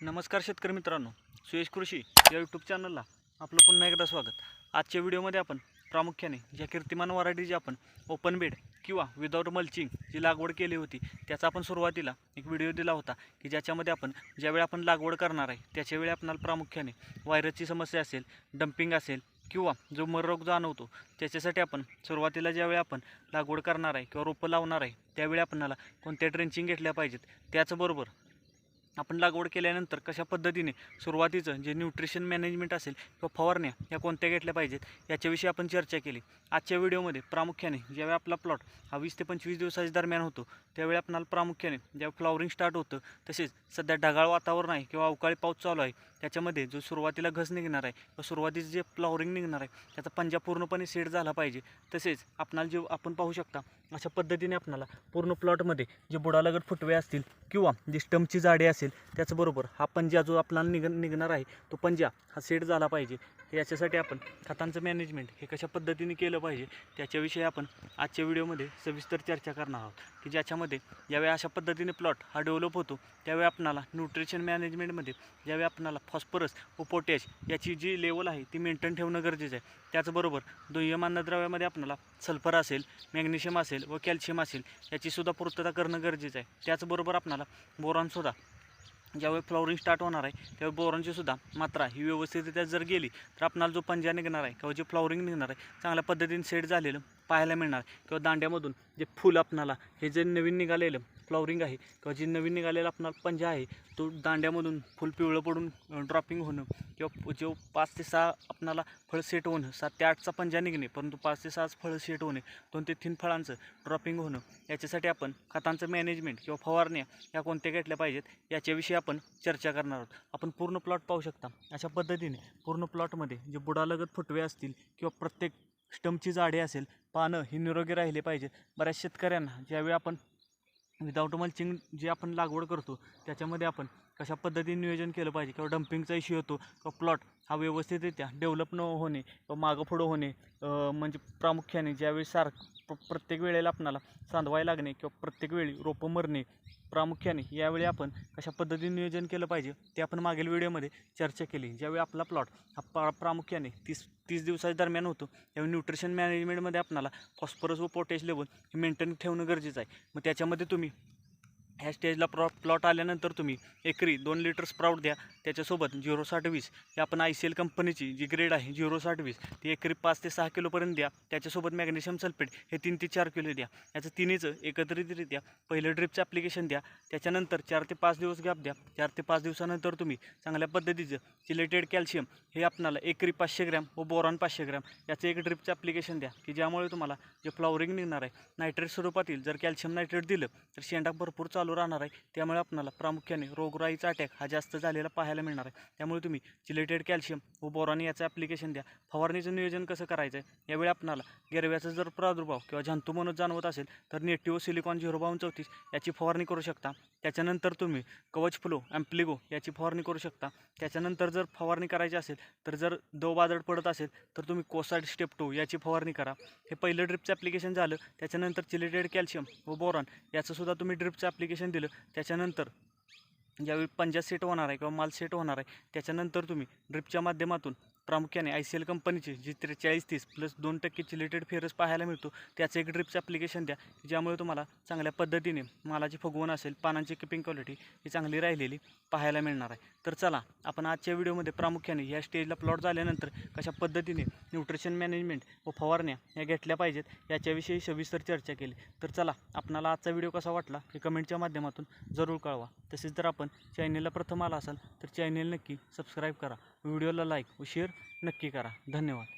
नमस्कार शेतकरी मित्रांनो सुयश कृषी या यूट्यूब चॅनलला आपलं पुन्हा एकदा स्वागत. आजच्या व्हिडिओमध्ये आपण प्रामुख्याने ज्या कीर्तिमान व्हरायटी आपण ओपन बेड किंवा विदाऊट मल्चिंग जी लागवड केली होती त्याचा आपण सुरुवातीला एक व्हिडिओ दिला होता की ज्याच्यामध्ये आपण ज्यावेळी आपण लागवड करणार आहे त्याच्यावेळी आपणाला प्रामुख्याने व्हायरसची समस्या असेल डम्पिंग असेल किंवा जो मररोग जाणवतो त्याच्यासाठी आपण सुरुवातीला ज्यावेळी आपण लागवड करणार आहे किंवा रोपं लावणार आहे त्यावेळी आपणाला कोणत्या ट्रेंचिंग घेतल्या पाहिजेत त्याचबरोबर आपण लागवड केल्यानंतर कशा पद्धतीने सुरुवातीचं जे न्यूट्रिशन मॅनेजमेंट असेल किंवा फवारण्या या कोणत्या घेतल्या पाहिजेत याच्याविषयी आपण चर्चा केली. आजच्या व्हिडिओमध्ये प्रामुख्याने ज्यावेळी आपला प्लॉट हा वीस ते पंचवीस दिवसाच्या दरम्यान होतो त्यावेळी आपणाला प्रामुख्याने ज्यावेळी फ्लॉवरिंग स्टार्ट होतं तसेच सध्या ढगाळ वातावरण आहे किंवा अवकाळी पाऊस चालू आहे त्याच्यामध्ये जो सुरुवातीला घस निघणार आहे व सुरुवातीचं जे फ्लॉवरिंग निघणार आहे त्याचा पंजा पूर्णपणे सेट झाला पाहिजे. तसेच आपणाला जे आपण पाहू शकता अशा पद्धतीने आपणाला पूर्ण प्लॉटमध्ये जे बुडालगट फुटवे असतील किंवा जी स्टमची जाडी असेल त्याचबरोबर हा पंजा जो आपल्याला निघ निघणार आहे तो पंजा हा सेट झाला पाहिजे. याच्यासाठी आपण खतांचं मॅनेजमेंट हे कशा पद्धतीने केलं पाहिजे त्याच्याविषयी आपण आजच्या व्हिडिओमध्ये सविस्तर चर्चा करणार आहोत. की ज्याच्यामध्ये ज्यावेळी अशा पद्धतीने प्लॉट हा डेव्हलप होतो त्यावेळी आपणाला न्यूट्रिशन मॅनेजमेंटमध्ये ज्यावेळी आपणाला फॉस्फरस व पोटॅश याची जी लेवल आहे ती मेंटेन ठेवणं गरजेचं आहे. त्याचबरोबर दुय्यम अन्नद्रव्यामध्ये आपणाला सल्फर असेल मॅग्नेशियम असेल व कॅल्शियम असेल याचीसुद्धा पूर्तता करणं गरजेचं आहे. त्याचबरोबर आपणाला बोरॉनसुद्धा ज्यावेळी फ्लॉवरिंग स्टार्ट होणार आहे त्यावेळी बोरांची सुद्धा मात्रा ही व्यवस्थितरित्या जर गेली तर आपणाला जो पंजा निघणार आहे किंवा जे फ्लॉवरिंग निघणार आहे चांगल्या पद्धतीने सेट झालेलं पाहायला मिळणार. किंवा दांड्यामधून जे फुल आपणाला हे जे नवीन निघालेलं फ्लॉवरिंग आहे किंवा जे नवीन निघालेला आपणाला पंजा आहे तो दांड्यामधून फुल पिवळं पडून ड्रॉपिंग होणं किंवा जो पाच ते सहा आपणाला फळ सेट होणं सात ते आठचा पंजा निघणे परंतु पाच ते सहाच फळ सेट होणे दोन ते तीन फळांचं ड्रॉपिंग होणं याच्यासाठी आपण खतांचं मॅनेजमेंट किंवा फवारण्या या कोणत्या घेतल्या पाहिजेत याच्याविषयी आपण चर्चा करणार आहोत. आपण पूर्ण प्लॉट पाहू शकता. अशा पद्धतीने पूर्ण प्लॉटमध्ये जे बुडालगत फुटवे असतील किंवा प्रत्येक स्टमची जाडी असेल पानं ही निरोगी राहिले पाहिजेत. बऱ्याच शेतकऱ्यांना ज्यावेळी आपण विदाऊट मल्चिंग जे आपण लागवड करतो त्याच्यामध्ये आपण कशा पद्धतीने नियोजन केलं पाहिजे किंवा डम्पिंगचा इश्यू होतो किंवा प्लॉट हा व्यवस्थितरित्या डेव्हलप न होणे किंवा मागं पुढं होणे म्हणजे प्रामुख्याने ज्यावेळी सार प्रत्येक वेळेला आपणाला सांधवाय लागणे किंवा प्रत्येक वेळी रोपं मरणे प्रामुख्याने यावेळी आपण कशा पद्धतीने नियोजन केलं पाहिजे ते आपण मागील व्हिडिओमध्ये चर्चा केली. ज्यावेळी आपला प्लॉट हा प्रा प्रामुख्याने तीस तीस दिवसाच्या दरम्यान होतो त्यावेळी न्यूट्रिशन मॅनेजमेंटमध्ये आपणाला फॉस्फरस व पोटॅश लेवल हे मेंटेन ठेवणं गरजेचं आहे. मग त्याच्यामध्ये तुम्ही ह्या स्टेजला प्लॉ प्लॉट आल्यानंतर तुम्ही एकरी दोन लिटर स्प्राऊट द्या. त्याच्यासोबत झिरो साठ वीस. ही आपण आय सी एल कंपनीची जी ग्रेड आहे झिरो साठ वीस ती एकरी पाच ते सहा किलोपर्यंत द्या. त्याच्यासोबत मॅग्नेशियम सल्फेट हे तीन ते चार किलो द्या. याचं तिन्हीचं एकत्रितरित्या पहिलं ड्रिपचं ॲप्लिकेशन द्या. त्याच्यानंतर चार ते पाच दिवस गॅप द्या. चार ते पाच दिवसानंतर तुम्ही चांगल्या पद्धतीचं चिलेटेड कॅल्शियम हे आपणाला एकरी पाचशे ग्रॅम व बोरॉन पाचशे ग्रॅम याचं एक ड्रिपचं ॲप्लिकेशन द्या. की ज्यामुळे तुम्हाला जे फ्लॉवरिंग निघणार आहे नायट्रेट स्वरूपातील जर कॅल्शियम नायट्रेट दिलं तर शेंडा भरपूर चालू राहणार आहे. त्यामुळे आपणाला प्रामुख्याने रोगराईचा अटॅक हा जास्त झालेला पाहायला मिळणार आहे. त्यामुळे तुम्ही चिलेटेड कॅल्शियम व बोरॉन याचं ॲप्लिकेशन द्या. फवारणीचं नियोजन कसं करायचं आहे यावेळी आपणाला गेरव्याचा जर प्रादुर्भाव किंवा जंतू म्हणून जाणवत असेल तर नेटिव्ह सिलिकॉन झिरो बावन चौतीस याची फवारणी करू शकता. त्याच्यानंतर तुम्ही कवच फ्लो ॲम्प्लिगो याची फवारणी करू शकता. त्याच्यानंतर जर फवारणी करायची असेल तर जर दो बादड पडत असेल तर तुम्ही कोसाड स्टेप टू याची फवारणी करा. हे पहिलं ड्रिपचं ॲप्लिकेशन झालं. त्याच्यानंतर चिलेटेड कॅल्शियम व बोरॉन याचंसुद्धा तुम्ही ड्रिपचं ॲप्लिकेशन दिलं. त्याच्यानंतर ज्यावेळी पंजा सेट होणार आहे किंवा माल सेट होणार आहे त्याच्यानंतर तुम्ही ड्रिपच्या माध्यमातून प्रामुख्याने आय सी एल कंपनीचे जी त्रेचाळीस तीस प्लस दोन टक्केची रिलेटेड फेरस पाहायला मिळतो त्याचं एक ड्रिपचं ॲप्लिकेशन द्या ज्यामुळे तुम्हाला चांगल्या पद्धतीने मालाची फुगवण असेल पानांची किपिंग क्वालिटी ही चांगली राहिलेली पाहायला मिळणार आहे. तर चला आपण आजच्या व्हिडिओमध्ये प्रामुख्याने या स्टेजला प्लॉट झाल्यानंतर कशा पद्धतीने न्यूट्रिशन मॅनेजमेंट व फवारण्या या घेतल्या पाहिजेत याच्याविषयी सविस्तर चर्चा केली. तर चला आपणाला आजचा व्हिडिओ कसा वाटला हे कमेंटच्या माध्यमातून जरूर कळवा. तसेच जर आपण चॅनेलला प्रथम आला असाल तर चॅनेल नक्की सबस्क्राईब करा. व्हिडिओला लाईक व शेअर नक्की करा. धन्यवाद.